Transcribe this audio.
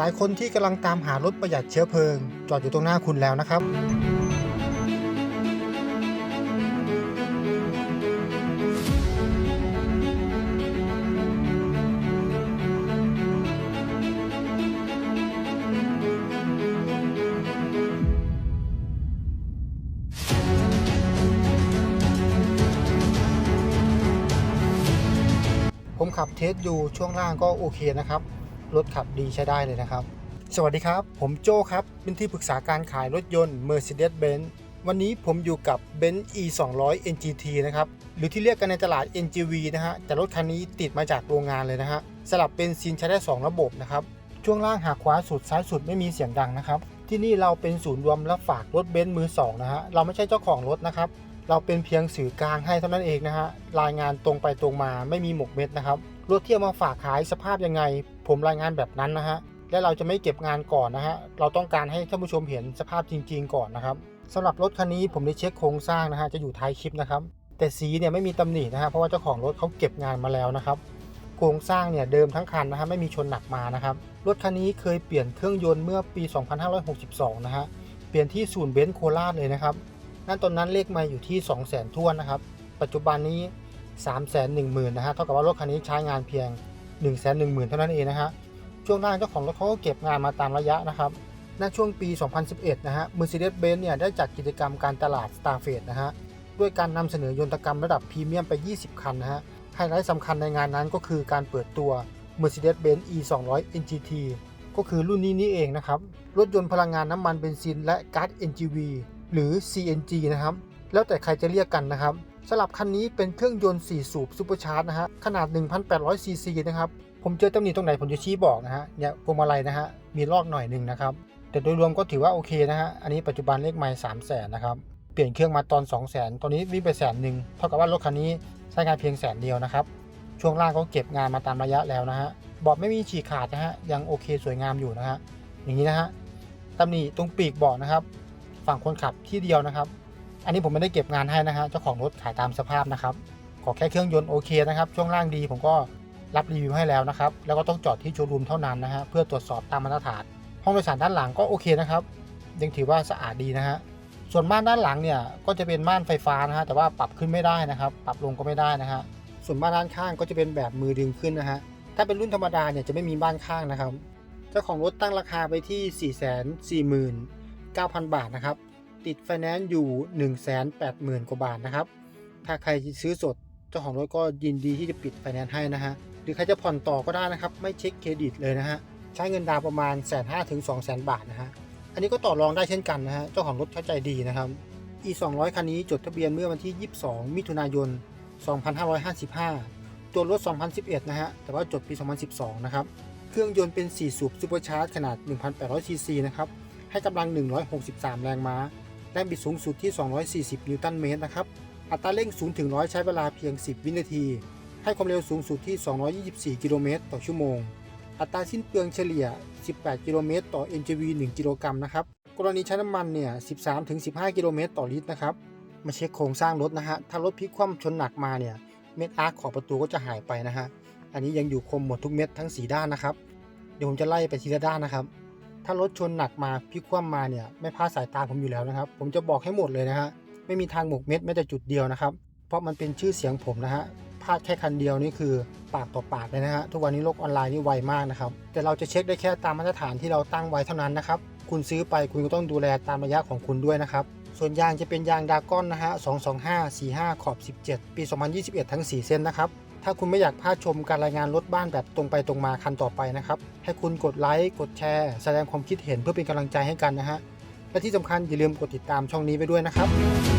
หลายคนที่กำลังตามหารถประหยัดเชื้อเพลิง จอดอยู่ตรงหน้าคุณแล้วนะครับ ผมขับเทสดูช่วงล่างก็โอเคนะครับ รถขับดีใช้ได้เลยนะครับ สวัสดีครับ ผมโจครับ เป็นที่ปรึกษาการขายรถยนต์ Mercedes-Benz วันนี้ผมอยู่กับ Benz E 2 0 0 NGT นะครับ หรือที่เรียกกันในตลาด NGV นะฮะ แต่รถคันนี้ติดมาจากโรงงานเลยนะฮะ สลับเป็นซินใช้ได้ 2 ระบบนะครับ ช่วงล่างหักขวาสุดซ้ายสุดไม่มีเสียงดังนะครับ ที่นี่เราเป็นศูนย์รวมรับฝากรถเบนซ์มือสองนะฮะ เราไม่ใช่เจ้าของรถนะครับ เราเป็นเพียงสื่อกลางให้เท่านั้นเองนะฮะ รายงานตรงไปตรงมาไม่มีหมกเม็ดนะครับ รถที่เอามาฝากขายสภาพยังไง ผมรายงานแบบนั้นนะฮะและเราจะไม่เก็บงานก่อนนะฮะเราต้องการให้ท่านผู้ชมเห็นสภาพจริง ๆ ก่อนนะครับสำหรับรถคันนี้ผมได้เช็คโครงสร้างนะฮะจะอยู่ท้ายคลิปนะครับแต่สีเนี่ยไม่มีตำหนินะฮะเพราะว่าเจ้าของรถเขาเก็บงานมาแล้วนะครับโครงสร้างเนี่ยเดิมทั้งคันนะฮะไม่มีชนหนักมานะครับรถคันนี้เคยเปลี่ยนเครื่องยนต์เมื่อปี 2562 นะฮะเปลี่ยนที่ศูนย์เบนซ์โคราชเลยนะครับนั่นตอนนั้นเลขมาอยู่ที่ 200,000ท้วนนะครับ ปัจจุบันนี้ 310,000นะฮะเท่ากับว่ารถคันนี้ใช้งานเพียง 110,000 เท่านั้นเองนะฮะช่วงล่าเจ้าของรถเขาก็เก็บงานมาตามระยะนะครับณช่วงปี 2011 นะฮะ Mercedes-Benz เนี่ยได้จัดกิจกรรมการตลาด Starfest นะฮะ ด้วยการนำเสนอยนตกรรมระดับพรีเมียมไป 20 คันนะฮะ ไฮไลท์สำคัญในงานนั้นก็คือการเปิดตัว Mercedes-Benz E 2 0 0 NGT ก็คือรุ่นนี้นี่เองนะครับ รถยนต์พลังงานน้ำมันเบนซินและก๊าซ NGV หรือ CNG นะครับ แล้วแต่ใครจะเรียกกันนะครับ สลับคันนี้เป็นเครื่องยนต์ 4 สูบซูเปอร์ชาร์จนะฮะ ขนาด 1,800 ซีซีนะครับ ผมเจอตำหนิตรงไหนผมจะชี้บอกนะฮะ เนี่ยพวงมาลัยนะฮะ มีลอกหน่อยหนึ่งนะครับ แต่โดยรวมก็ถือว่าโอเคนะฮะ อันนี้ปัจจุบันเลขไม่สามแสนนะครับ เปลี่ยนเครื่องมาตอน 2 0 0 0 0 0ตอนนี้วิ่งไปแสนหนึ่งเท่ากับว่ารถคันนี้ใช้งานเพียงแสนเดียวนะครับ ช่วงล่างก็เก็บงานมาตามระยะแล้วนะฮะบาะไม่มีฉีกขาดนะฮะ ยังโอเคสวยงามอยู่นะฮะ อย่างนี้นะฮะตำหนิตรงปีกบาะนะครับ ฝั่งคนขับที่เดียวนะครับ อันนี้ผมไม่ได้เก็บงานให้นะฮะเจ้าของรถขายตามสภาพนะครับ ขอแค่เครื่องยนต์โอเคนะครับ ช่วงล่างดีผมก็รับรีวิวให้แล้วนะครับ แล้วก็ต้องจอดที่โชว์รูมเท่านั้นนะฮะเพื่อตรวจสอบตามมาตรฐาน ห้องโดยสารด้านหลังก็โอเคนะครับ ยังถือว่าสะอาดดีนะฮะ ส่วนม่านด้านหลังเนี่ยก็จะเป็นม่านไฟฟ้านะฮะแต่ว่าปรับขึ้นไม่ได้นะครับ ปรับลงก็ไม่ได้นะฮะ ส่วนม่านด้านข้างก็จะเป็นแบบมือดึงขึ้นนะฮะ ถ้าเป็นรุ่นธรรมดาเนี่ยจะไม่มีบ้านข้างนะครับ เจ้าของรถตั้งราคาไปที่ 449,000 บาทนะครับ ติดไฟแนนซ์อยู่ 180,000 กว่าบาทนะครับ ถ้าใครซื้อสดเจ้าของรถก็ยินดีที่จะปิดไฟแนนซ์ให้นะฮะ หรือใครจะผ่อนต่อก็ได้นะครับ ไม่เช็คเครดิตเลยนะฮะ ใช้เงินดาวประมาณ1 5 0 0 0ถึง200,000บาทนะฮะ อันนี้ก็ต่อรองได้เช่นกันนะฮะ เจ้าของรถเข้าใจดีนะครับ e 2 0 0คันนี้จดทะเบียนเมื่อวันที่ 22 มิถุนายน 2555 ตัวรถ 2011 นะฮะ แต่ว่าจดปี 2012 นะครับ เครื่องยนต์เป็น 4 สูบซูเปอร์ชาร์จขนาด 1,800ซีซีนะครับ ให้กำลัง 163 แรงม้า แรงบิดสูงสุดที่ 240 นิวตันเมตรนะครับ อัตราเร่ง 0 ถึง 100 ใช้เวลาเพียง 10 วินาที ให้ความเร็วสูงสุดที่ 224 กิโลเมตรต่อชั่วโมง อัตราสิ้นเปลืองเฉลี่ย 18 กิโลเมตรต่อ NGV 1 กิโลกรัมนะครับ กรณีใช้น้ำมันเนี่ย 13-15 กิโลเมตรต่อลิตรนะครับ มาเช็คโครงสร้างรถนะฮะ ถ้ารถพลิกคว่ำชนหนักมาเนี่ย เม็ดอาร์คขอบประตูก็จะหายไปนะฮะ อันนี้ยังอยู่คมหมดทุกเม็ดทั้ง 4 ด้านนะครับ เดี๋ยวผมจะไล่ไปทีละด้านนะครับ ถ้ารถชนหนักมาพลิกคว่ำมาเนี่ยไม่พลาดสายตาผมอยู่แล้วนะครับ ผมจะบอกให้หมดเลยนะฮะไม่มีทางหมกเม็ดแม้แต่จุดเดียวนะครับ เพราะมันเป็นชื่อเสียงผมนะฮะพลาดแค่คันเดียวนี่คือปากต่อปากเลยนะฮะทุกวันนี้โลกออนไลน์นี่ไวมากนะครับแต่เราจะเช็คได้แค่ตามมาตรฐานที่เราตั้งไว้เท่านั้นนะครับคุณซื้อไปคุณก็ต้องดูแลตามระยะของคุณด้วยนะครับส่วนยางจะเป็นยางดากอนนะฮะ 225 45 ขอบ 17 ปี 2021 ทั้ง 4 เส้นนะครับ ถ้าคุณไม่อยากพลาดชมการรายงานรถบ้านแบบตรงไปตรงมาคันต่อไปนะครับ ให้คุณกดไลค์กดแชร์ แสดงความคิดเห็นเพื่อเป็นกำลังใจให้กันนะฮะและที่สำคัญอย่าลืมกดติดตามช่องนี้ไปด้วยนะครับ